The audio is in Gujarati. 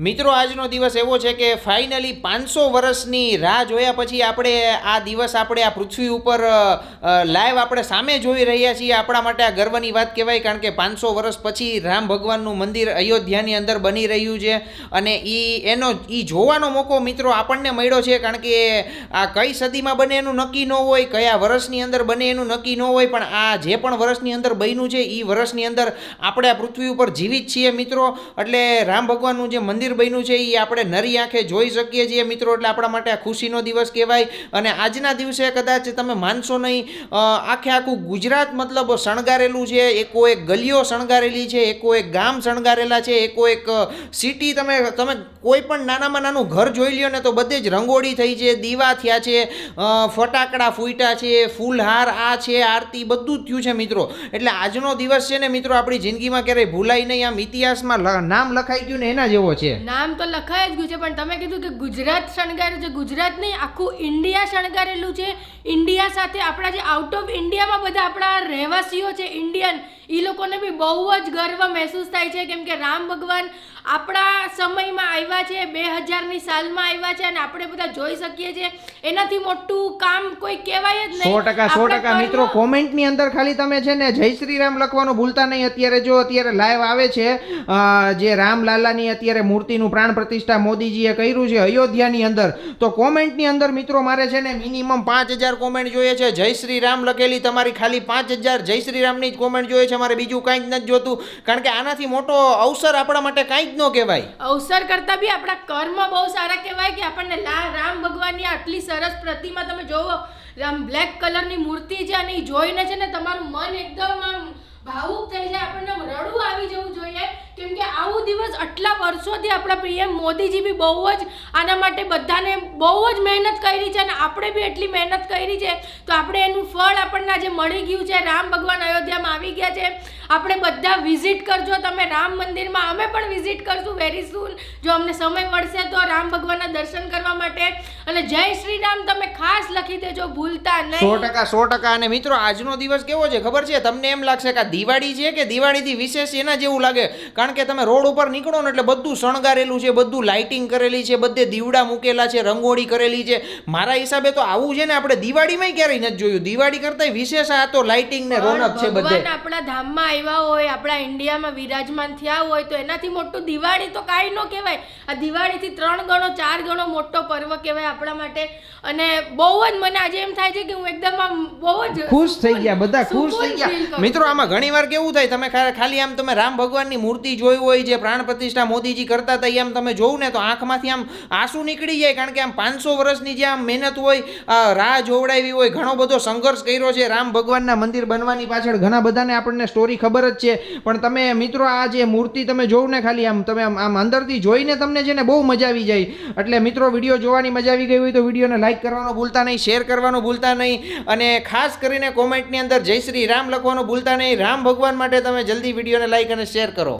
મિત્રો, આજનો દિવસ એવો છે કે ફાઇનલી પાંચસો વર્ષની રાહ જોયા પછી આપણે આ દિવસ આપણે આ પૃથ્વી ઉપર લાઈવ આપણે સામે જોઈ રહ્યા છીએ. આપણા માટે આ ગર્વની વાત કહેવાય કારણ કે પાંચસો વર્ષ પછી રામ ભગવાનનું મંદિર અયોધ્યાની અંદર બની રહ્યું છે અને એ એનો એ જોવાનો મોકો મિત્રો આપણને મળ્યો છે કારણ કે આ કઈ સદીમાં બને એનું નક્કી ન હોય, કયા વર્ષની અંદર બને એનું નક્કી ન હોય, પણ આ જે પણ વર્ષની અંદર બન્યું છે એ વર્ષની અંદર આપણે આ પૃથ્વી ઉપર જીવિત છીએ મિત્રો. એટલે રામ ભગવાનનું જે મંદિર બન્યું છે એ આપણે નરી આંખે જોઈ શકીએ છીએ મિત્રો. એટલે આપણા માટે આ ખુશીનો દિવસ કહેવાય. અને આજના દિવસે કદાચ તમે માનશો નહીં આખે આખું ગુજરાત મતલબ શણગારેલું છે. એકો એક ગલીઓ શણગારેલી છે, એકો એક ગામ શણગારેલા છે, એકો એક સિટી તમે તમે કોઈ પણ નાનામાં નાનું ઘર જોઈ લ્યો ને તો બધે જ રંગોળી થઈ છે, દીવા થયા છે ફટાકડા ફૂટ્યા છે, ફૂલહાર આ છે, આરતી બધું થયું છે મિત્રો. એટલે આજનો દિવસ છે ને મિત્રો, આપણી જિંદગીમાં ક્યારેય ભૂલાય નહીં. આમ ઇતિહાસમાં નામ લખાઈ ગયું ને એના જેવો છે. નામ તો લખાઈ જ ગયું છે, પણ તમે કીધું કે ગુજરાત શણગાર્યું છે. ગુજરાત નહીં, આખું ઇન્ડિયા શણગારેલું છે. ઇન્ડિયા સાથે આપણા જે આઉટ ઓફ ઇન્ડિયામાં બધા આપણા રહેવાસીઓ છે ઇન્ડિયન એ લોકોને બી બહુ જ ગર્વ મહેસૂસ થાય છે કેમ કે રામ ભગવાન આપણા સમયમાં આવ્યા છે બે હજારની સાલમાં આવ્યા છે અને આપણે બધા જોઈ શકીએ છીએ. એનાથી મોટું કામ કોઈ કહેવાય જ નહીં. સો ટકા સો ટકા. મિત્રો કોમેન્ટની અંદર ખાલી તમે છે ને જય શ્રી રામ લખવાનું ભૂલતા નહીં. અત્યારે જો અત્યારે લાઈવ આવે છે જે રામલાલાની અત્યારે મૂર્તિનું પ્રાણ પ્રતિષ્ઠા મોદીજીએ કર્યું છે અયોધ્યાની અંદર. તો કોમેન્ટની અંદર મિત્રો મારે છે ને મિનિમમ પાંચ હજાર કોમેન્ટ જોઈએ છે. જય શ્રી રામ લખેલી તમારી ખાલી પાંચ હજાર. જય શ્રી રામની જ કોમેન્ટ જોઈએ છે મારે બીજું કાંઈ જ નથી જોતું. કારણ કે આનાથી મોટો અવસર આપણા માટે કાંઈ જ ન કહેવાય. અવસર કરતા બી આપણા કર્મ બહુ સારા કહેવાય કે આપણને લા, રામ ભગવાનની આટલી સરસ પ્રતિમા તમે જોવો. આમ બ્લેક કલરની મૂર્તિ છે અને એ જોઈને છે ને તમારું મન એકદમ આમ ભાવુક થઈ જાય. આપણને રડવું આવી જવું દિવસ આટલા વર્ષોથી આપણા પીએમ મોદીજી બી બહુ જ આના માટે બધાને બહુ જ મહેનત કરી છે અને આપણે બી એટલી મહેનત કરી છે. તો આપણે એનું ફળ આપણને આજે મળી ગયું છે. રામ ભગવાન અયોધ્યામાં આવી ગયા છે. આપણે બધા વિઝિટ કરજો. તમે રામ મંદિરમાં અમે પણ વિઝિટ કરશું વેરી સૂન જો અમને સમય મળશે તો રામ ભગવાનના દર્શન કરવા અને જય શ્રી રામ તમે ખાસ લખી દેજો ભૂલતા સો ટકા સો ટકા. અને મિત્રો આજનો દિવસ કેવો છે ખબર છે? તમને એમ લાગશે કે દિવાળી છે કે દિવાળીથી વિશેષ એના જેવું લાગે? કારણ કે તમે રોડ ઉપર નીકળો ને એટલે બધું શણગારેલું છે બધું લાઇટિંગ કરેલી છે બધે દીવડા મૂકેલા છે રંગોળી કરેલી છે. મારા હિસાબે તો આવું છે ને આપણે દિવાળીમાં ક્યારેય નથી જોયું. દિવાળી કરતાં વિશેષ આ તો લાઇટિંગ ને રોનક છે બધે. આપણા ધામમાં આવ્યા હોય આપણા ઇન્ડિયામાં વિરાજમાન થયા હોય તો એનાથી મોટું દિવાળી તો કાંઈ ન કહેવાય. આ દિવાળીથી ત્રણ ગણો ચાર ગણો મોટો પર્વ કહેવાય. આપણા માટે. અને બહુ જ મને આજે એમ થાય છે કે હું એકદમ આમ બહુ જ ખુશ થઈ ગયા બધા ખુશ થઈ ગયા. મિત્રો આમાં ઘણી વાર કેવું થાય તમે ખાલી આમ તમે રામ ભગવાનની મૂર્તિ જોઈ હોય જે પ્રાણ પ્રતિષ્ઠા મોદીજી કરતા હતા એમ તમે જોવું ને તો આંખમાંથી આમ આંસુ નીકળી જાય કારણ કે આમ પાંચસો વર્ષની જે આમ મહેનત હોય આ રાહ જોવડાવી હોય ઘણો બધો સંઘર્ષ કર્યો છે રામ ભગવાનના મંદિર બનવાની પાછળ ઘણા બધાને આપણને સ્ટોરી ખબર જ છે. પણ તમે મિત્રો આ જે મૂર્તિ તમે જોવું ને ખાલી આમ તમે આમ આમ અંદરથી જોઈને તમને છે ને બહુ મજા આવી જાય. એટલે મિત્રો વીડિયો જોવાની મજા આવી ગઈ હોય તો વિડીયોને લાઈક કરવાનું ભૂલતા નહીં શેર કરવાનું ભૂલતા નહીં અને ખાસ કરીને કોમેન્ટની અંદર જય શ્રી રામ લખવાનું ભૂલતા નહીં. રામ ભગવાન માટે તમે જલ્દી વિડીયોને લાઈક અને શેર કરો.